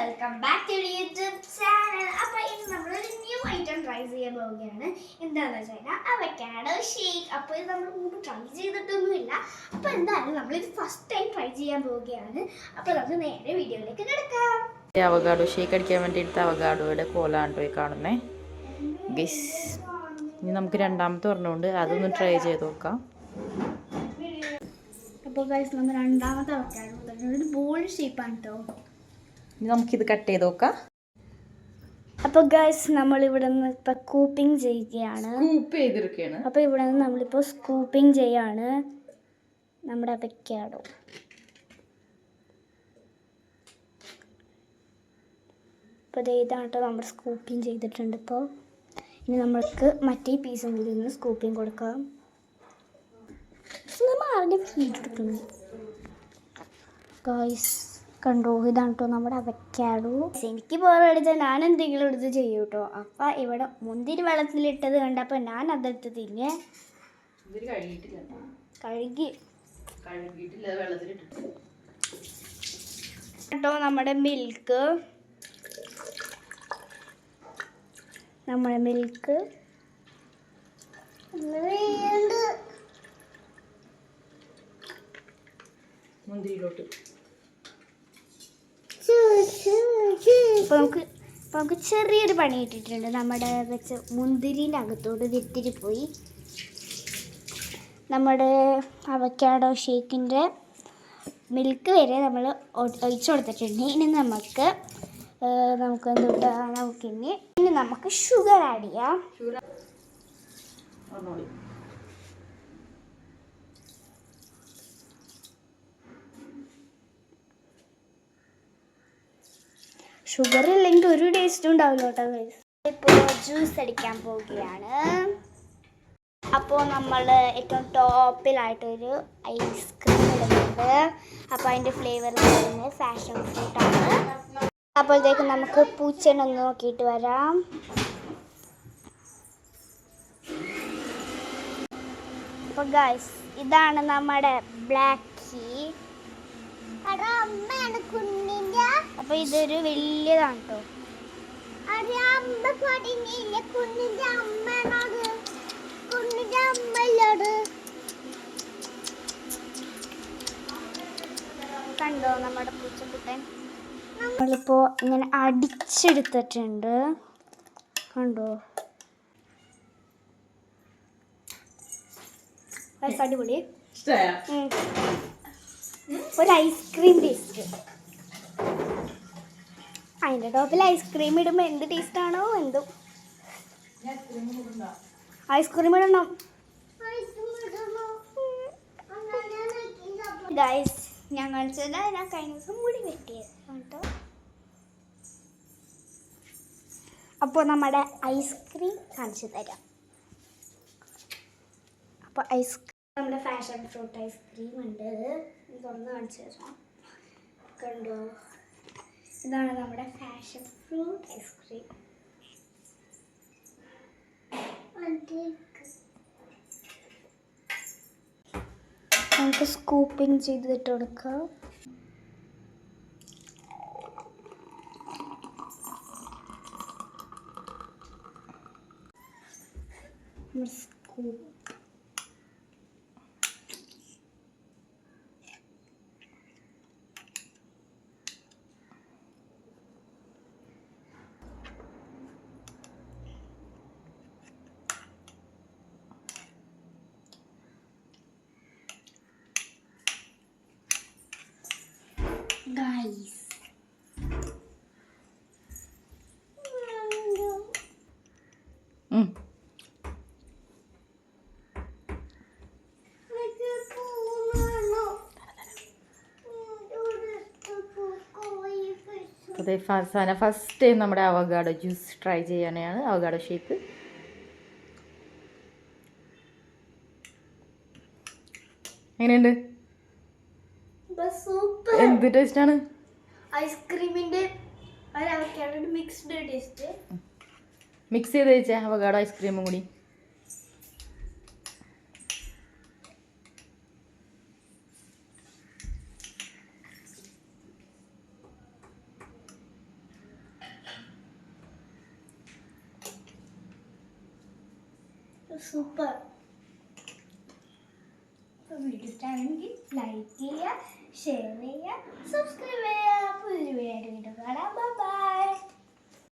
Welcome back to YouTube channel അപ്പോൾ ഇന്ന് നമ്മൾ ഒരു ന്യൂ ഐറ്റം ട്രൈ ചെയ്യാൻ പോവുകയാണ്. എന്താണെന്ന് വെച്ച് കഴിഞ്ഞാൽ അവക്കാഡോ ഷേക്ക് അപ്പോൾ ഇത് നമ്മൾ മുമ്പ് ട്രൈ ചെയ്തിട്ടൊന്നുമില്ല. അപ്പോൾ എന്തായാലും നമ്മളിത് ഫസ്റ്റ് ടൈം ട്രൈ ചെയ്യാൻ പോവുകയാണ്. അപ്പോൾ നമുക്ക് നേരെ വീഡിയോയിലേക്ക് കിടക്കാം. അവഗാഡോ ഷേക്ക് അടിക്കാൻ വേണ്ടിയിട്ട് അവഗാഡോയുടെ കോലാണ് പോയി കാണുന്നേ. ഗിസ് ഇനി നമുക്ക് രണ്ടാമത്തെ പറഞ്ഞുകൊണ്ട് അതൊന്ന് ട്രൈ ചെയ്ത് നോക്കാം. അപ്പോൾ ഗൈസ് നമ്മൾ രണ്ടാമത്തെ അവക്കാഡോ ഒരു ബോൾ ഷേപ്പാണ് കേട്ടോ ഇനി നമുക്കിത് കട്ട് ചെയ്ത് നോക്കാം. അപ്പോൾ ഗൈസ് നമ്മൾ ഇവിടെ നിന്ന് ഇപ്പം കൂപ്പിംഗ് ചെയ്യുകയാണ്. കൂപ്പ് ചെയ്തിരിക്കുകയാണ്. അപ്പോൾ ഇവിടെ നിന്ന് നമ്മളിപ്പോൾ സ്കൂപ്പിംഗ് ചെയ്യാണ്. നമ്മുടെ അവക്കാഡോ അപ്പോൾ ദേ ഇതാണ് കേട്ടോ നമ്മൾ സ്കൂപ്പിംഗ് ചെയ്തിട്ടുണ്ട് ഇപ്പോൾ ഇനി നമ്മൾക്ക് മറ്റേ പീസും കൂടി ഒന്ന് സ്കൂപ്പിംഗ് കൊടുക്കാം. നമ്മൾ ആരുടെ ഫീഡ് എടുക്കുന്നു? ഗായ്സ് കണ്ടോ? ഇതാണ് കേട്ടോ നമ്മുടെ അവക്കാഡോ എനിക്ക് ബോറടിച്ചാൽ ഞാൻ എന്തെങ്കിലും എടുത്ത് ചെയ്യും കേട്ടോ അപ്പം ഇവിടെ മുന്തിരി വെള്ളത്തിലിട്ടത് കണ്ടപ്പോൾ ഞാൻ അതെടുത്ത് തിന്നെ. കഴുകി. കേട്ടോ നമ്മുടെ മിൽക്ക് നമ്മുടെ മിൽക്ക് മുന്തിരിയിലോട്ട്. അപ്പോൾ നമുക്ക് അപ്പോൾ നമുക്ക് ചെറിയൊരു പണി കിട്ടിയിട്ടുണ്ട്. നമ്മുടെ വെച്ച് മുന്തിരിന്റെ അകത്തോട് വിത്തിരി പോയി. നമ്മുടെ അവക്കാടോ ഷേക്കിന്റെ മിൽക്ക് വരെ നമ്മൾ ഒഴിച്ചു കൊടുത്തിട്ടുണ്ട്. ഇനി നമുക്ക് നമുക്ക് എന്തുട്ടാ നമുക്കിനി ഇനി നമുക്ക് ഷുഗർ ആഡ് ചെയ്യാം. ഷുഗർ ഇല്ലെങ്കിൽ ഒരു ടേസ്റ്റും ഉണ്ടാവില്ല കേട്ടോ ഗൈസ് ഇപ്പോൾ ജ്യൂസ് അടിക്കാൻ പോവുകയാണ്. അപ്പോൾ നമ്മൾ ഏറ്റവും ടോപ്പിലായിട്ടൊരു ഐസ്ക്രീം ഇടുന്നുണ്ട്. അപ്പോൾ അതിന്റെ ഫ്ലേവർ പറയുന്നത് ഫാഷൻ ഫ്രൂട്ടാണ് അപ്പോഴത്തേക്ക് നമുക്ക് പൂച്ചനെ ഒന്ന് നോക്കിയിട്ട് വരാം. അപ്പോൾ ഗൈസ് ഇതാണ് നമ്മുടെ ബ്ലാക്ക് കീ അപ്പൊ ഇതൊരു വലിയതാണ് കേട്ടോ കണ്ടോ നമ്മുടെ പൂച്ചക്കുട്ടൻ? നമ്മളിപ്പോ ഇങ്ങനെ അടിച്ചെടുത്തിട്ടുണ്ട്. കണ്ടോ? അടിപൊളി. ഒരു ഐസ്ക്രീം ടേസ്റ്റ്. അതിന്റെ ടോപ്പിൽ ഐസ്ക്രീം ഇടുമ്പോൾ എന്ത് ടേസ്റ്റ് ആണോ എന്തോ. ഐസ്ക്രീം ഇടണം? ഗൈസ് ഞാൻ കാണിച്ചത് ഞാൻ കഴിഞ്ഞ ദിവസം മുടി വെട്ടിയത് അപ്പോൾ നമ്മുടെ ഐസ്ക്രീം കാണിച്ചു തരാം. അപ്പോൾ ഐസ്ക്രീം നമ്മുടെ ഫാഷൻ ഫ്രൂട്ട് ഐസ്ക്രീം ഉണ്ട്. ഇത് തുറന്ന് കാണിച്ചു തരാം. കണ്ടോ? ഇതാണ് നമ്മുടെ ഫാഷൻ ഫ്രൂട്ട് ഐസ്ക്രീം നമുക്ക് സ്കൂപ്പിംഗ് ചെയ്തിട്ട് കൊടുക്കാം. സ്കൂപ്പ് ഗൈസ് ഉം. അതെ ഫസാന ഫസ്റ്റ് ടൈം നമ്മുടെ അവഗാഡോ ജ്യൂസ് ട്രൈ ചെയ്യാനാണ്. അവഗാഡോ ഷേക്ക് എങ്ങനെയുണ്ട്? എന്ത് ടേസ്റ്റാണ് ഐസ്ക്രീമിന്റെ മിക്സ്ഡ് ടേസ്റ്റ് മിക്സ് ചെയ്ത് വെച്ചേ അവഗാഡോ ഐസ്ക്രീമും കൂടി. സൂപ്പർ വീഡിയോ ലൈക്ക് ചെയ്യുക ഷെയർ ചെയ്യുക സബ്സ്ക്രൈബ് ചെയ്യുക. പുതിയൊരു വീഡിയോ കാണാം. ബൈ